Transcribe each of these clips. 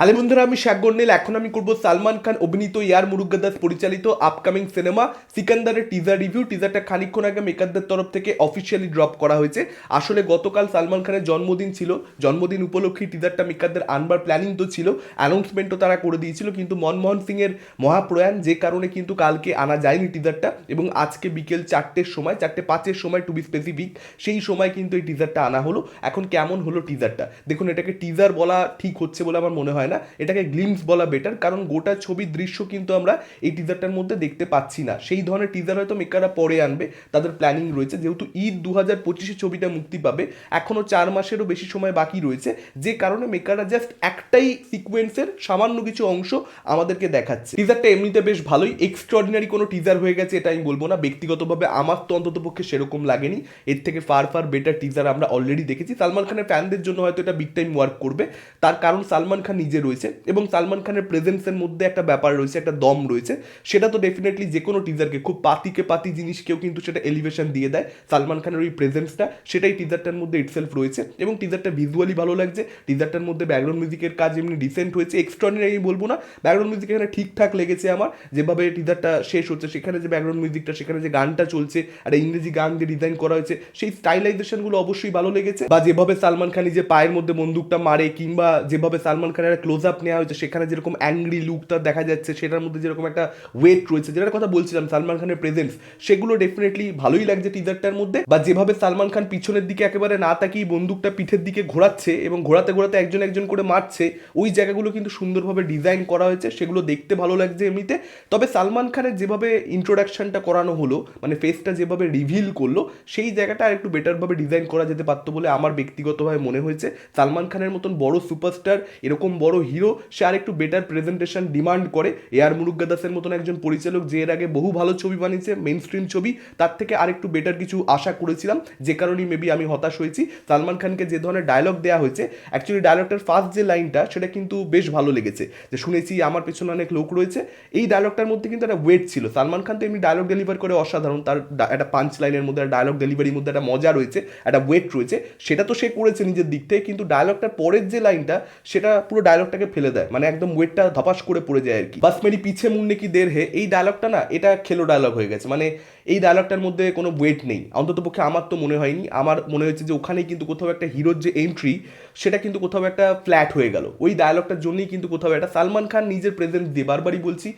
Hello বন্ধুরা, আমি শেখ গন্ডেল এখন আমি করব সালমান খান, অভিনীত ইয়ার মুরুগাদাস পরিচালিত আপকামিং সিনেমা সিকান্দারের টিজার রিভিউ টিজারটা খানিক্ষণ আগে মেকারদের তরফ থেকে অফিসিয়ালি ড্রপ করা হয়েছে। আসলে গতকাল সালমান খানের জন্মদিন ছিল। জন্মদিন উপলক্ষে টিজারটা মেকারদের আনবার প্ল্যানিং তো ছিল। অ্যানাউন্সমেন্টও তারা করে দিয়েছিল। কিন্তু মনমোহন সিংয়ের মহাপ্রয়াণ, যে কারণে কিন্তু কালকে আনা যায়নি টিজারটা এবং আজকে বিকেল চারটের সময়, চারটে পাঁচের সময় টু বি স্পেসিফিক সেই সময় কিন্তু এই টিজারটা আনা হলো। এখন কেমন হলো টিজারটা দেখুন, এটাকে টিজার বলা ঠিক হচ্ছে বলে আমার মনে হয় না, এটাকে গ্লিমস বলা বেটার কারণ গোটা ছবির দৃশ্য কিন্তু আমরা এই টিজারটার মধ্যে দেখতে পাচ্ছি না। সেই ধরনের টিজার হয়তো মেকাররা পরে আনবে, তাদের প্ল্যানিং রয়েছে। যেহেতু ঈদ দু হাজার পঁচিশে ছবিটা মুক্তি পাবে এখনও চার মাসেরও বেশি সময় বাকি রয়েছে। যে কারণে মেকাররা জাস্ট একটাই সিকোয়েন্সের সামান্য কিছু অংশ আমাদেরকে দেখাচ্ছে। টিজারটা এমনিতে বেশ ভালোই। এক্সট্রাঅর্ডিনারি কোনো টিজার হয়ে গেছে, এটা আমি বলব না। ব্যক্তিগতভাবে আমার তো অন্তত পক্ষে সেরকম লাগেনি। এর থেকে ফার ফার বেটার টিজার আমরা অলরেডি দেখেছি। সালমান খানের ফ্যানদের জন্য হয়তো এটা বিগ টাইম ওয়ার্ক করবে। তার কারণ সালমান খান নিজে রয়েছে এবং সালমান খানের প্রেজেন্সের মধ্যে একটা ব্যাপার রয়েছে, একটা দম রয়েছে। সেটা তো ডেফিনেটলি যে কোনো টিজারকে খুব পাতিকে পাতি জিনিসকেও কিন্তু সেটা এলিভেশন দিয়ে দেয়। সালমান খানের ওই প্রেজেন্সটা সেটাই টিজারটার মধ্যে ইটসেলফ রয়েছে এবং টিজারটা ভিজুয়ালি ভালো লাগছে। টিজারটার মধ্যে ব্যাকগ্রাউন্ড মিউজিকের কাজ এমনি ডিসেন্ট হয়েছে। এক্সট্রাঅর্ডিনারি আমি বলব না ব্যাকগ্রাউন্ড মিউজিক এখানে ঠিকঠাক লেগেছে আমার। যেভাবে টিজারটা শেষ হচ্ছে, সেখানে যে ব্যাকগ্রাউন্ড মিউজিকটা সেখানে যে গানটা চলছে, আর ইংরেজি গান দিয়ে ডিজাইন করা হয়েছে, সেই স্টাইলাইজেশনগুলো অবশ্যই ভালো লেগেছে। বা যেভাবে সালমান খান যে পায়ের মধ্যে বন্দুকটা মারে, কিংবা যেভাবে সালমান খানের ক্লোজ আপ নেওয়া হয়েছে, সেখানে যেরকম অ্যাংরি লুকটা দেখা যাচ্ছে, সেটার মধ্যে যেরকম একটা ওয়েট রয়েছে, যেটার কথা বলছিলাম, সালমান খানের প্রেজেন্স সেগুলো ডেফিনেটলি ভালোই লাগছে টিজারটার মধ্যে। বা যেভাবে সালমান খান পিছনের দিকে একেবারে না তাকিয়ে বন্দুকটা পিঠের দিকে ঘোরাচ্ছে এবং ঘোরাতে ঘোরাতে একজন একজন করে মারছে, ওই জায়গাগুলো কিন্তু সুন্দরভাবে ডিজাইন করা হয়েছে, সেগুলো দেখতে ভালো লাগছে এমনিতে। তবে সালমান খানের যেভাবে ইন্ট্রোডাকশনটা করানো হলো মানে ফেসটা যেভাবে রিভিল করল, সেই জায়গাটা আর একটু বেটারভাবে ডিজাইন করা যেতে পারতো বলে আমার ব্যক্তিগতভাবে মনে হয়েছে। সালমান খানের মতন বড় সুপারস্টার এরকম বড় হিরো সে আর একটু বেটার প্রেজেন্টেশন ডিমান্ড করে এয়ার মুরুগাদাসের মতন একজন পরিচালক যে এর আগে বহু ভালো ছবি বানিয়েছে মেন স্ট্রিম ছবি, তার থেকে আরেকটু বেটার কিছু আশা করেছিলাম। যে কারণেই মেবি আমি হতাশ হয়েছি। সালমান খানকে যে ধরনের ডায়লগ দেওয়া হয়েছে অ্যাকচুয়ালি ডায়লগটার ফার্স্ট যে লাইনটা সেটা কিন্তু বেশ ভালো লেগেছে। যে শুনেছি আমার পেছনে অনেক লোক রয়েছে। এই ডায়লগটার মধ্যে কিন্তু একটা ওয়েট ছিল। সালমান খান তো এমনি ডায়লগ ডেলিভার করে অসাধারণ। তার একটা পাঞ্চ লাইনের মধ্যে ডায়লগ ডেলিভারির মধ্যে একটা মজা রয়েছে, একটা ওয়েট রয়েছে। সেটা তো সে করেছে নিজের দিক থেকে, কিন্তু ডায়লগটার পরের যে লাইনটা সেটা পুরো ডায়লগটাকে ফেলে দেয়। মানে একদম ওয়েটটা ধপাস করে পড়ে যায় আর কি। বাস মেরি পিছে মুন্নে কি দের হে? এই ডায়লগটা না, এটা খেলো ডায়লগ হয়ে গেছে। মানে এই ডায়লগটার মধ্যে কোনো ওয়েট নেই। অন্তত পক্ষে আমার তো মনে হয়নি। আমার মনে হয়েছে যে ওখানেই কিন্তু কোথাও একটা হিরোর যে এন্ট্রি সেটা কিন্তু কোথাও একটা ফ্ল্যাট হয়ে গেল। ওই ডায়লগটার জন্যই কিন্তু কোথাও একটা, সালমান খান নিজের প্রেজেন্ট দিয়ে বারবারই বলছি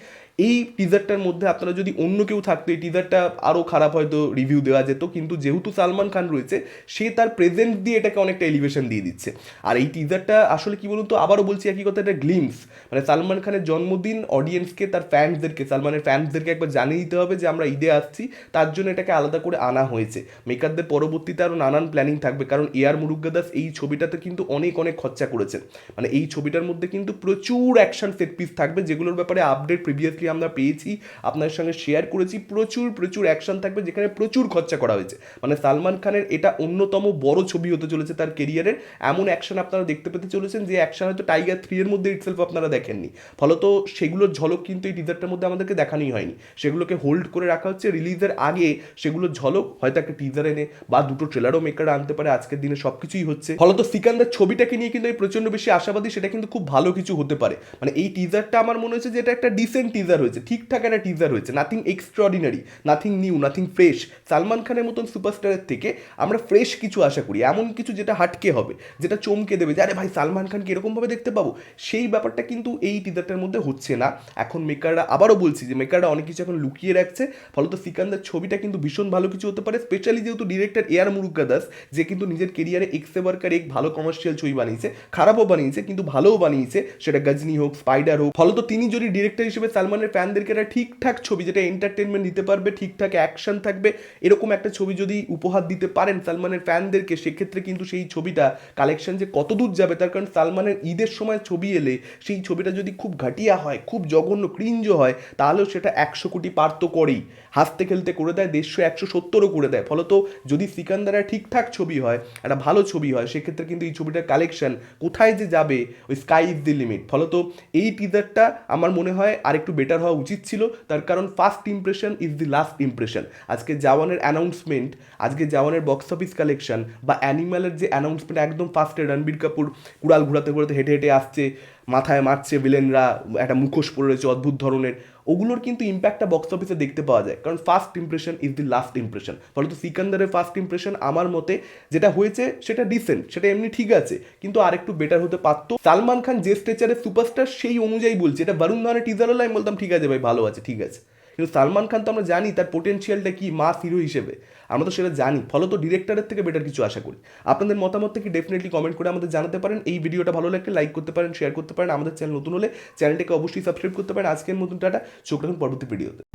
এই টিজারটার মধ্যে আপনারা যদি অন্য কেউ থাকতো, এই টিজারটা আরও খারাপ হয়তো রিভিউ দেওয়া যেত, কিন্তু যেহেতু সালমান খান রয়েছে, সে তার প্রেজেন্ট দিয়ে এটাকে অনেকটা এলিভেশন দিয়ে দিচ্ছে। আর এই টিজারটা আসলে কি বলুন তো, আবারও বলছি একই কথা, এটা গ্লিমস মানে সালমান খানের জন্মদিন অডিয়েন্সকে তার ফ্যান্সদেরকে সালমানের ফ্যান্সদেরকে একবার জানিয়ে দিতে হবে যে আমরা ঈদে আসছি, তার জন্য এটাকে আলাদা করে আনা হয়েছে। মেকারদের পরবর্তীতে আরও নানান প্ল্যানিং থাকবে, কারণ এ এয়ার মুরুগাদাস এই ছবিটাতে কিন্তু অনেক অনেক খরচা করেছেন। মানে এই ছবিটার মধ্যে কিন্তু প্রচুর অ্যাকশন সেট পিস থাকবে, যেগুলোর ব্যাপারে আপডেট প্রিভিয়াসলি আমরা পেয়েছি, আপনাদের সঙ্গে শেয়ার করেছি, প্রচুর প্রচুর অ্যাকশন থাকবে যেখানে প্রচুর খরচা করা হয়েছে। মানে সালমান খানের এটা অন্যতম বড় ছবি হতে চলেছে তার কেরিয়ারের এমন অ্যাকশন আপনারা দেখতে পেতে চলেছেন যে অ্যাকশন হয়তো টাইগার থ্রি এর মধ্যে ইটসেলফ আপনারা দেখেননি। ফলত সেগুলোর ঝলক কিন্তু এই টিজারটার মধ্যে আমাদেরকে দেখানোই হয়নি। সেগুলোকে হোল্ড করে রাখা হচ্ছে। রিলিজের আগে সেগুলোর ঝলক, হয়তো একটা টিজার এনে বা দুটো ট্রেলারও মেকাররা আনতে পারে। আজকের দিনে সব কিছুই হচ্ছে। ফলত সিকান্দার ছবিটাকে নিয়ে কিন্তু আমি প্রচণ্ড বেশি আশাবাদী, সেটা কিন্তু খুব ভালো কিছু হতে পারে। মানে এই টিজারটা আমার মনে হচ্ছে যে এটা একটা ডিসেন্ট টিজার হয়েছে, ঠিকঠাক একটা টিজার হয়েছে nothing extraordinary nothing new nothing fresh Salman খানের মতন সুপারস্টারের থেকে আমরা ফ্রেশ কিছু আশা করি, এমন কিছু যেটা হাটকে হবে, যেটা চমকে দেবে যে, আরে ভাই, সালমান খানকে এরকমভাবে দেখতে পাবো? সেই ব্যাপারটা কিন্তু এই টিজারটার মধ্যে হচ্ছে না। এখন মেকাররা আবারও বলছি যে মেকাররা অনেক কিছু এখন লুকিয়ে রাখছে, ফলত সিকান্দার ছবিটা কিন্তু ভীষণ ভালো কিছু হতে পারে স্পেশালি যেহেতু ডিরেক্টর এয়ার মুরুগা দাস, যে কিন্তু নিজের কেরিয়ারে এক্সেবারকার এক ভালো কমার্শিয়াল ছবি বানিয়েছে, খারাপও বানিয়েছে, কিন্তু ভালোও বানিয়েছে, সেটা গজনি হোক স্পাইডার হোক, ফলত তিনি যদি ডিরেক্টর হিসেবে সালমানের ফ্যানদেরকে একটা ঠিকঠাক ছবি, যেটা এন্টারটেনমেন্ট দিতে পারবে, ঠিকঠাক অ্যাকশন থাকবে, এরকম একটা ছবি যদি উপহার দিতে পারেন সালমানের ফ্যানদেরকে, সেক্ষেত্রে কিন্তু সেই ছবিটা কালেকশন যে কত দূর যাবে, তার কারণ সালমানের ঈদের সময় ছবি এলে, সেই ছবিটা যদি খুব ঘাটিয়া হয়, খুব জঘন্য ক্রিঞ্জ হয়, তাহলেও সেটা একশো কোটি পার তো করেই। হাসতে খেলতে করে দেয়, দেড়শো, একশো সত্তরও করে দেয়। ফলত যদি সিকান্দারা ঠিকঠাক ছবি হয়, একটা ভালো ছবি হয়, সেক্ষেত্রে কিন্তু এই ছবিটার কালেকশন কোথায় যে যাবে, ওই স্কাই ইজ দি লিমিট ফলত এই টিজারটা আমার মনে হয় আরেকটু বেটার হওয়া উচিত ছিল, তার কারণ first impression is the last impression আজকে জাওয়ানের অ্যানাউন্সমেন্ট আজকে জাওয়ানের বক্স অফিস কালেকশন বা অ্যানিম্যালের যে অ্যানাউন্সমেন্ট একদম ফার্স্টে রণবীর কাপুর কুড়াল ঘুরাতে ঘুরাতে হেঁটে হেঁটে আসছে মাথায় মারছে ভিলেনরা একটা মুখোশ পড়ে রয়েছে, অদ্ভুত ধরনের। ওগুলোর কিন্তু ইম্প্যাক্টটা বক্স অফিসে দেখতে পাওয়া যায়। কারণ first impression is the last impression ফলে তো সিকান্দারের ফার্স্ট ইম্প্রেশন আমার মতে যেটা হয়েছে সেটা ডিসেন্ট সেটা এমনি ঠিক আছে। কিন্তু আর একটু বেটার হতে পারতো সালমান খান যে স্ট্রেচারের সুপারস্টার সেই অনুযায়ী বলছে। এটা বরুণ ধরনের টিজার হলে আমি বলতাম, ঠিক আছে ভাই, ভালো আছে, ঠিক আছে। কিন্তু সালমান খান তো আমরা জানি তার পোটেনশিয়ালটা কি মাস হিরো হিসেবে। আমরা তো সেটা জানি। ফলে তো ডিরেক্টরের থেকে বেটার কিছু আশা করি। আপনাদের মতামত থেকে ডেফিনেটলি কমেন্ট করে আমাদের জানাতে পারেন। এই ভিডিওটা ভালো লাগলে লাইক করতে পারেন শেয়ার করতে পারেন। আমাদের চ্যানেল নতুন হলে চ্যানেলটাকে অবশ্যই সাবস্ক্রাইব করতে পারেন। আজকের মতন টাটা। চোখ রাখুন পরবর্তী ভিডিওতে